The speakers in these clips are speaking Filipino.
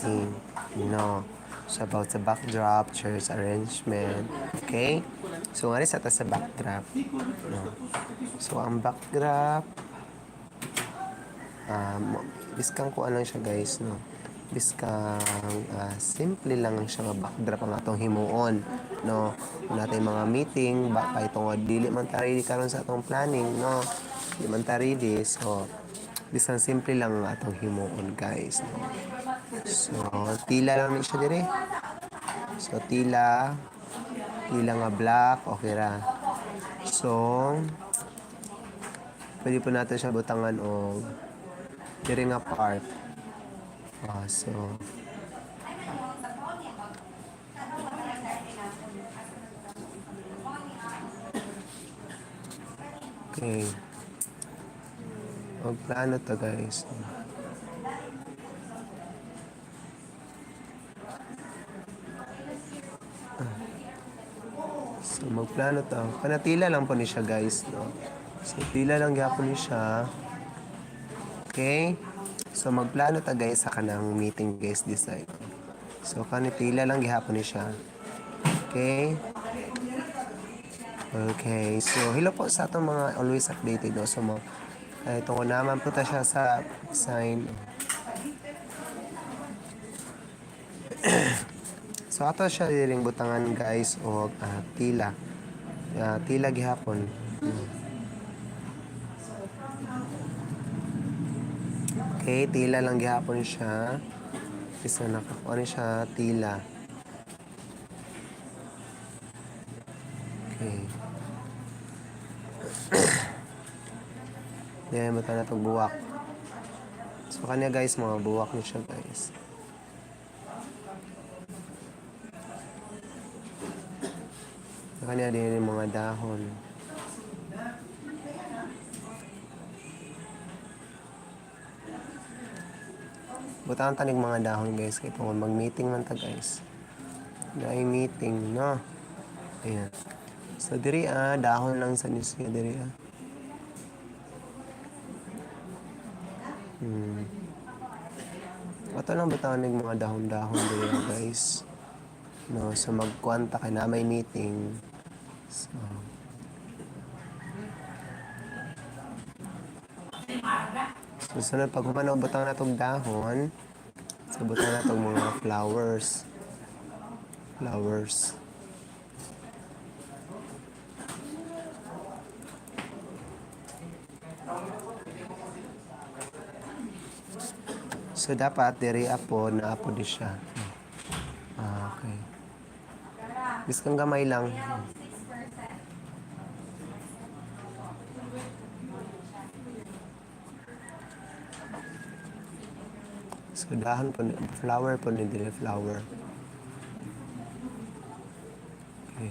meeting. No. So about the backdrop, chairs arrangement. Okay? So nga sa sa backdrop. No. So ang backdrop, um, biskang ko lang siya guys, no. Biskang ah, simple lang siya nga backdrop ang atong himuon, no. Natin mga meeting, ba pa itong dili man ta ready karon sa atong planning, no. Di man ta ready, so biskang simple lang ang atong himuon guys, no. So, tila lang ni siya dire. So, tila, tila nga black, okay ra. So, pwede po natin siya butangan o dire nga part. Ah, so, okay. Magplano to guys. So, magplano to. Panatila lang po ni siya, guys. No? So, tila lang gyapon ni siya. Okay? So, magplano ta, guys, sa kanang meeting, guys, design. So, kanitila lang gihapon ni siya. Okay? Okay. So, hello po sa atong mga always updated. No? So, mga, ay, tungkol naman po ta siya sa sign. So ato siya diring butangan guys o ah, tila. Ah, tila gihapon. Okay, tila lang gihapon siya. Isa nakakuha ni siya tila. Okay. Then, buta na buwak. So, kanya guys, mga buwak niya siya guys. Sa kanya din yung mga dahon. Butangan tanig mga dahon guys. Kaya kung mag-meeting man ta guys. Dahil meeting, no? Ayan. So, diri ah, dahon lang sa news niya, diri ah. Hmm. Ato lang butangan tanig mga dahon-dahon diri ah, guys. No, so magkwanta ka na may meeting. So, so sunod pag humanaw na tong dahon, so butang na tong mga flowers. Flowers. So dapat diri apo na apo di siya. Ah, okay. Biskang gamay lang. So dahon po, flower po ni dire flower. Okay.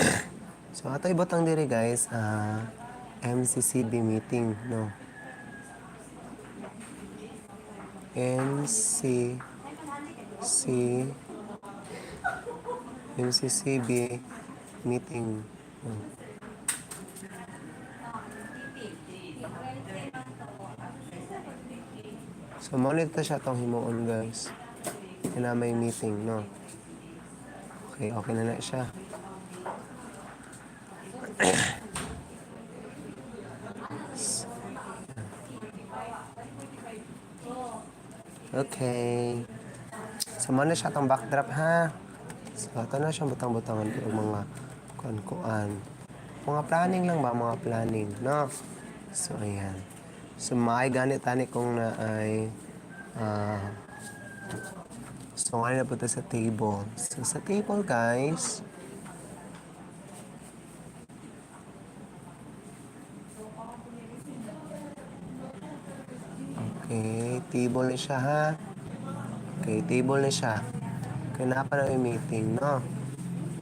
so ato ibotang dire guys, ah MCCB meeting, no. MC C MCCB meeting. Hmm. So, monitor siya itong himuon, guys. Kaya may meeting, no? Okay, okay na na siya. Okay. So, muna siya itong backdrop, ha? So, ito na siyang butang-butangan ko mga kuan-kuan. Mga planning lang ba? Mga planning, no? So, ayan. So, maay ganit tani kung na ay ah so, ngayon na punta sa table. So, sa table, guys, Okay, table na siya ha. Okay, table na siya. Kaya na pa yung meeting, no?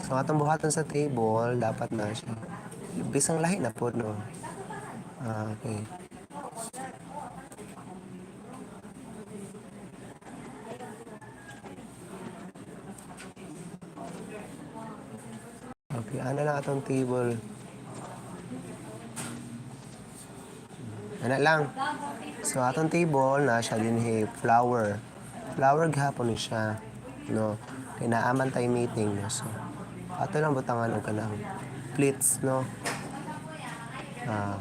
So, atong buhatan sa table, dapat na siya. Bisang lahi na po, no? Ah, okay. Okay, ano lang atong table? Ano lang. So atong table na siya din hey, flower. Flower gahapon ni siya. No. Kay naaman tayo meeting no. So ato lang butangan og kanang plates no. Ah.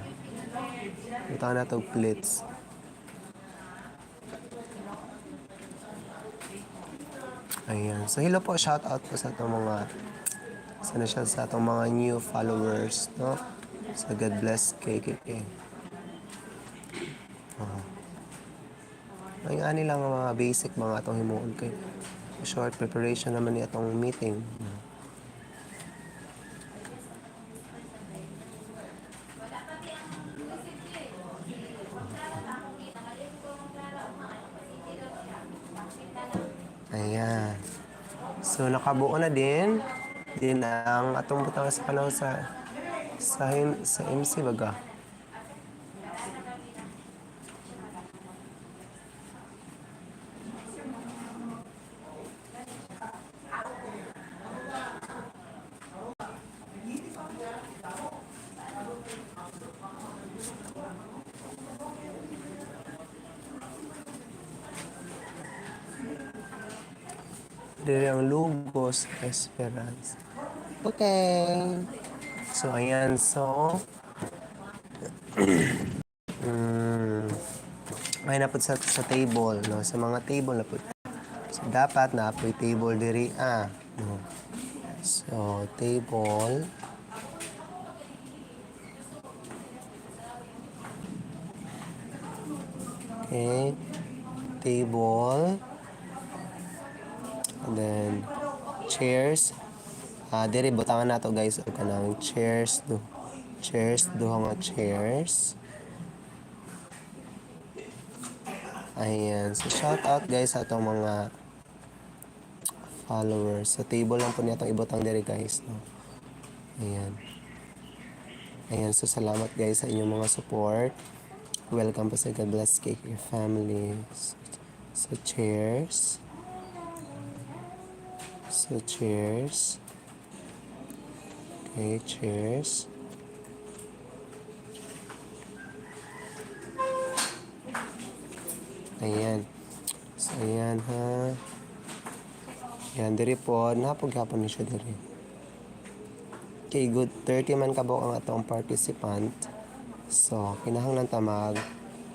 Butangan na to plates. Ayan. So hello po, shout out po sa itong mga sana siya sa itong mga new followers, no? Sa God bless KKK. Oh. Ay ani lang ang mga basic mga atong himuon kay short preparation naman ni atong meeting. Nakabuo na din din ang atong butang sa panahon sa sa, sa MC baga. Dili ang Lugos Esperance. Okay. So, ayan. So, mm, ay napod sa, sa table, no? Sa mga table napod. So, dapat na apoy table diri ah. No? So, table. Okay. Table. And then, chairs. Ah, diri butangan nato guys og kanang chairs do. Chairs duha nga chairs. Ayan. So, shout out guys sa atong mga followers. Sa table lang po niya itong ibutang diri guys. No? Ayan. Ayan. So, salamat guys sa inyong mga support. Welcome po sa God Bless Cake Your Family. So, chairs. So, cheers. Okay, cheers. Ayan. So, ayan ha. Ayan, diri po. Napaghapon ni siya diri. Okay, good. 30 man kabok ang atong participant. So, kinahanglan ta mag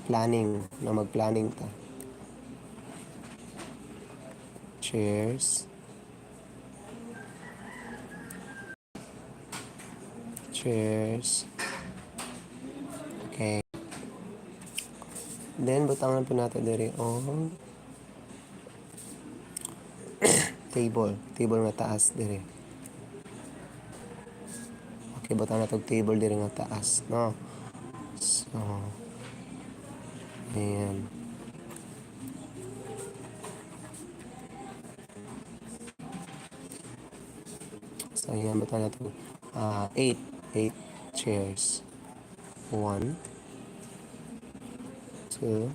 planning na mag-planning ta. Cheers. Cheers. Okay. Then, butangan po natin diri on table. Table nga taas diri. Okay, butang na tog table diri nga taas, no? So, ayan. So, ayan, butang na to. Ah, eight. Chairs. One. Two.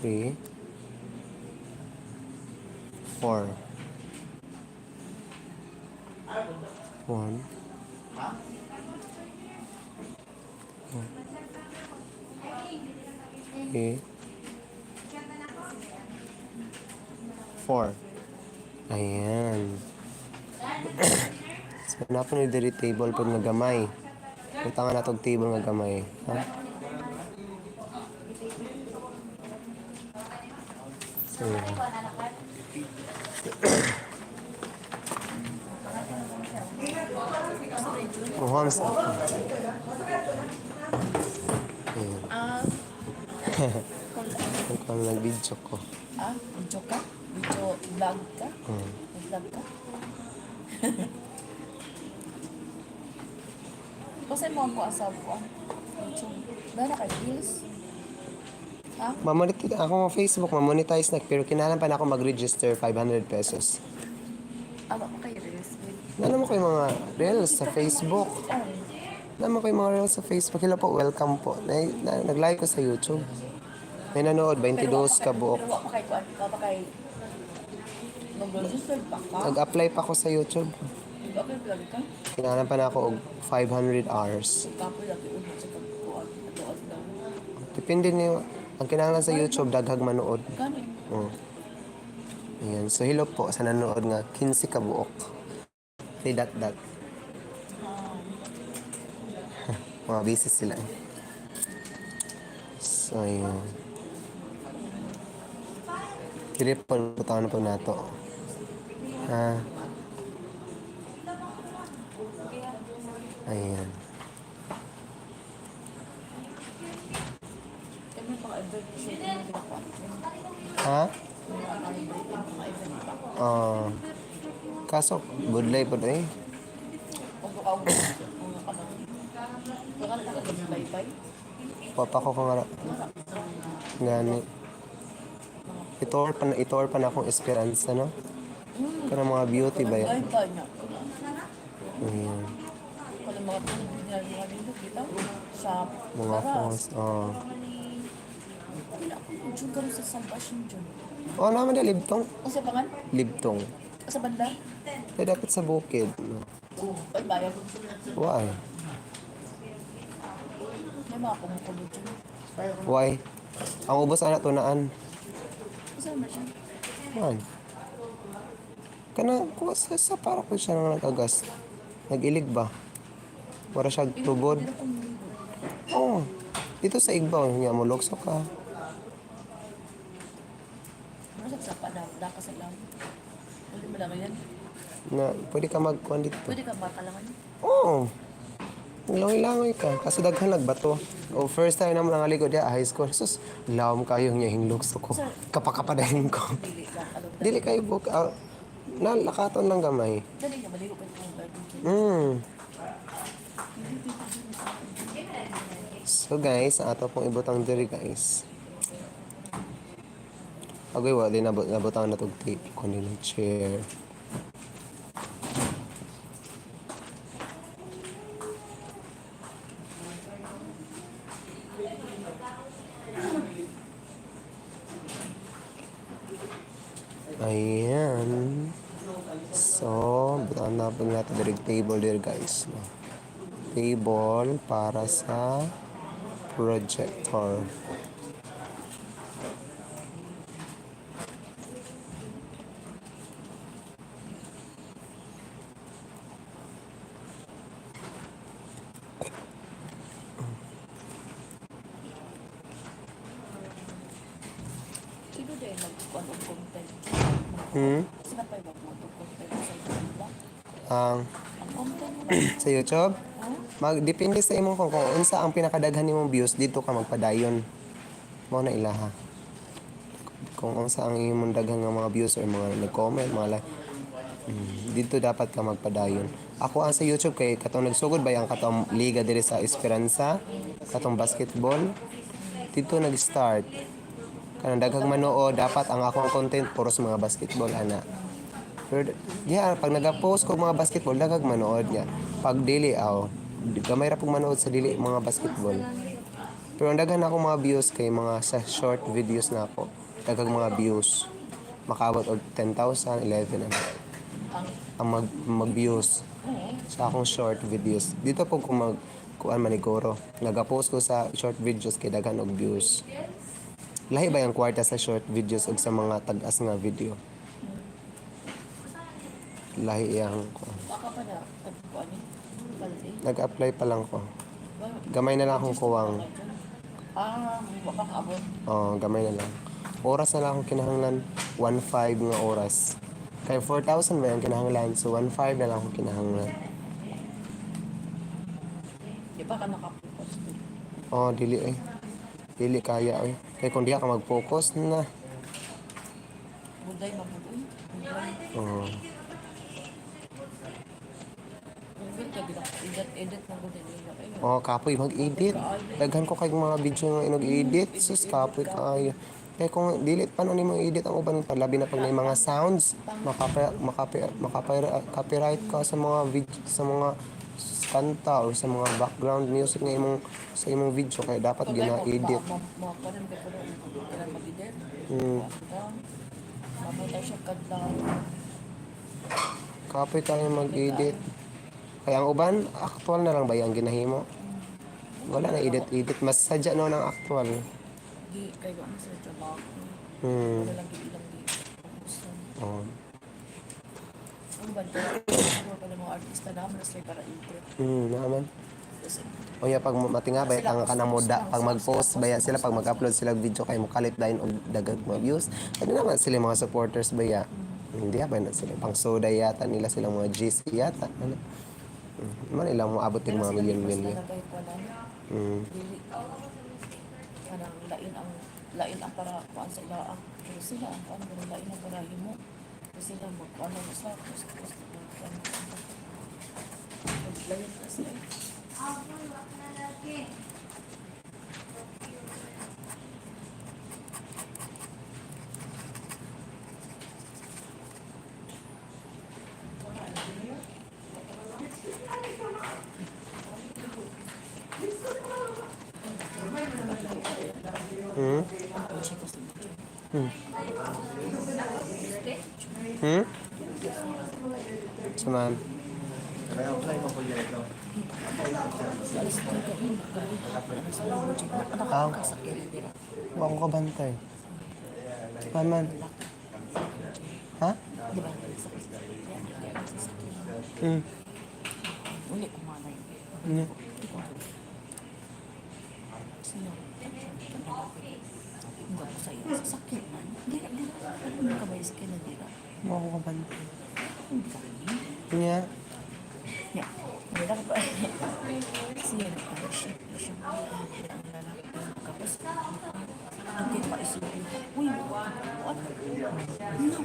Three. Four. One. Four. So, na po ni diri table pag nagamay. Butangan na tog table nga gamay. Ha? So, Oh, hamsa. Ayan. Ah, kung nag-video ko. ah, video ka? Video vlog ka? Hmm. Vlog ka? Kasi mo ako asab ko. YouTube. Dara ka reels? Ha? Mamonetize ako ng Facebook, mamonetize na pero kinalan pa na ako mag-register 500 pesos. Awa ko kay reels. Ano mo kayo mga reels sa Facebook? Ano mo kayo mga reels sa Facebook? Hello po, welcome po. Na, na, nag-like ko sa YouTube. May nanood, 22 ka buok. Pero wa pa kay kuan, wa pa kay Mag-register pa ka? Nag-apply pa ako sa YouTube. Kay vlog ka? Kinalan pa na ako og 500 hours. Depende niyo. Ang kinahanglan sa YouTube, daghag manood. Oh. Ayan. So, hello po sa nanood nga 15 ka buok. Hey, dat dat. Mga busy sila. So, ayun. Dili po putahan po nato. Ha? Ayan. Ha? Pa. Ah. kaso, good life po eh. Papa ko ko nga Gani. Itoor pa na, itoor pa na akong esperanza, no? Pero mga beauty ba yan? Ay, ba niya? Ayan. Kung mga nito, kita? Sa Mga Paras. phones. Oh. Wala ko. Ka rin sa Sampasyon dyan. Oh, naman na libtong. Ang sa pangan? Libtong. Sa banda? Eh, dapat sa bukid. No? Ay, bayag. Why? May mga kumukulo dyan. Why? Ang ubos anak tunaan. Kasama siya. Man. Kana, kuha sa, sa para ko siya nang nagagas. Nag-ilig ba? Wala siya tubod. Oh, dito sa Igbaw, nga mo lokso ka. Sa pada, daka sa lang. Pwede lang yan. Na, pwede ka magkuhan dito. Pwede ka makalangan. Oo. Langoy-langoy ka. Kasi daghan nagbato. O first time naman ang aligod ya, high school. Sus, lawom kayo niya hinglokso ko. Kapakapadahin ko. Dili. Ano, kayo buk... Uh, nalakaton lang gamay. dali nga, maligo pa yung. Mm. So guys, ato pong ibutang diri guys. Agoy wa din nabot nabutang na tog tape ko ni chair. Ayan. So, butaan na po natin table there guys. No? Table para sa projector. Sino din mag-kuhan ng content? Hmm? Sino pa yung mag-content sa YouTube? Ang Ang content sa YouTube? Mag depende sa imong kung kung unsa ang pinakadaghan nimong views dito ka magpadayon. Mao na ilaha. Kung unsa ang imong daghan nga mga views or mga nag-comment, mga like, mm, dito dapat ka magpadayon. Ako ang sa YouTube kay katong nagsugod ba yung katong liga diri sa Esperanza, katong basketball. Dito nag-start. Kanang daghang manood, dapat ang akong content puros mga basketball ana. Pero yeah, pag nag-post ko mga basketball, daghang manood niya. Pag dili aw, gamay ra pong manood sa dili mga basketball. Pero ang daghan ako mga views kay mga sa short videos na ako. Daghang mga views. Makaabot og 10,000, 11 ano. Ang Ang mag, mag-views sa akong short videos. Dito po kung mag kuan maniguro. Nag-post ko sa short videos kay daghan og views. Lahi ba yung kwarta sa short videos ug sa mga tag-as nga video? Lahi yang kuan. baka pa na, eh. Nag-apply pa lang ko. Gamay na lang akong kuwang. Ah, baka kaabot. Oh, gamay na lang. Oras na lang akong kinahanglan. 1.5 nga oras. Kaya 4,000 ba yung kinahanglan? So 1.5 na lang akong kinahanglan. Di ba ka nakapokus din? Oh, dili eh. Dili kaya eh. Kaya kung di ka mag-focus na. Buday mabudoy. Buday. Oh. Gina edit edit mo buday nila kayo. Oh, kapoy mag-edit. Daghan ko kay mga video nga inog-edit. Sus, kapoy kaayo. Kaya kung dili pa no nimo edit ang uban pa labi na pag may mga sounds, makapa makapi makapira copyright ka sa mga video sa mga kanta or sa mga background music nga imong sa imong video kaya dapat. Hmm. Mamutay siya kadlaw. Kapoy tayo mag-edit. Kaya ang uban, actual na lang ba yung ginahimo? Wala na edit-edit. Mas sadya no ng actual. Di, kayo ang sa trabaho. Hmm. Wala lang ilang di. Gusto. Oh. Ano ba? Ano pala mga artista naman na sila para intro. Hmm, naman. O ya pag matinga ba ang kanang moda pag mag-post baya sila pag mag-upload sila video kay mo kalit dayon og dagag mga views. Ano naman sila mga supporters ba ya? Hindi ba na sila pang soda yata nila sila mga GC yata. Ano? Hmm. Man ilang mo abot yung mga ko na. Hmm. Dili. Kanang lain ang lain ang para kuan sa ila ang pero sila ang kuan pero lain ang para himo. Kasi sila mag ano sa post post kuan. Lain na sila. Hmm? Ang check ko sa video. Hmm? Suman. Alis ko ka rin. Ano sa mga check na anak Ah. ka sakit dira. Wa ko kabantay. Paman. Ha? Ang. Hmm. Uli kumanay. Ano? Sino? Hindi ko sa iyo. Sasakyan man. Dira, dira. Ano ka ba yung skin na Wa ko kabantay. Hindi ka rin. Nya. Ya, dira ka ba? Siya na ano siya. Ang lalaki. Tapos, hindi pa isipin. Uy, what? No.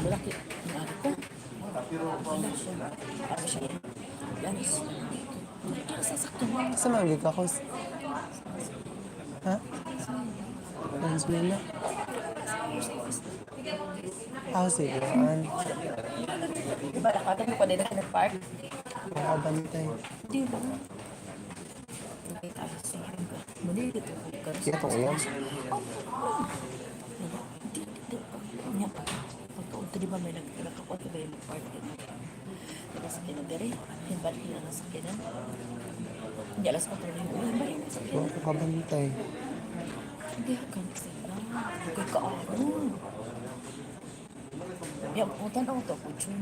Lalaki. Lalaki ko. Ano siya? Siya? Yan is. Hindi ka sasakyan mo. Sa mga gika ko. Ha? Venezuela. Ah, sige. An. Diba, nakatabi pa din ng park? Wa ko bantay. Di ba? Okay, tayo sa hangga. Mali dito ko ka. Kaya to uyan. Di, di, di. Nya pa. Pagkaunta di ba may nagkakakuha ka ba yung park din? Diba sa kinagari? Hinbalik nila na sa kinan. Hindi alas ko tuloy. Uy, balik na sa Wa kinan. ko kabantay. Hindi ka sila. Bukay ka ako. Ya, putan ako to, kuchun.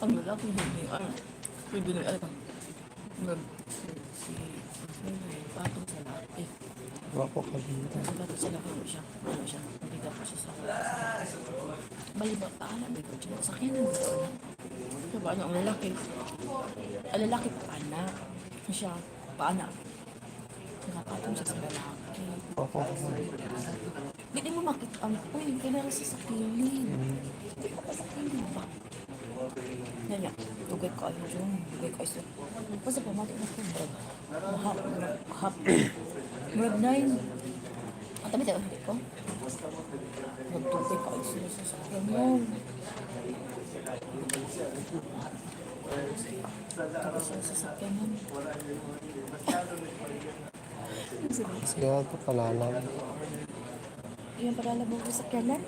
Ang lalaki hindi ano, pwede na ano, nag, si, ano patong sa laki. Wa ko kabantay. Ang patong sa laki ano siya, ano siya, nabigla ko siya sa Baliba, paano ba ko siya? Sakyan na ba ko Diba, ano, ang lalaki, ang lalaki paana, siya, paana. Nakapatong sa lalaki. Wa ko kabantay. Hindi mo makita ang uy, kailangan sa sakilin. Hindi ko pa sakilin ba? Yan yan. Tugay ka ayun dyan. Tugay ka ayun. Basta pamati na ko, bro. Hap, hap. Murag nine. Ang tabi tayo, hindi ko. Nagtugay ka ayun sila sa sakyan mo. Sila sa sakyan mo. Sige, ito pala Iyan pala lang mo sa sakyanan.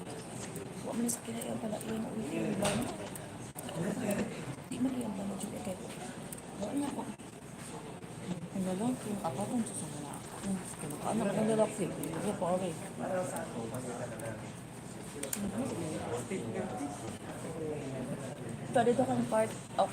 Huwag mo na sakyanan. Iyan pala iyan ulit yung ba? Di mo iyan ba na dyan kay Huwag niya ako. Ang lalaki, yung kapatong sa sa lalaki. Kinakaanak ng lalaki. Hindi pa okay. Pero ito kang part of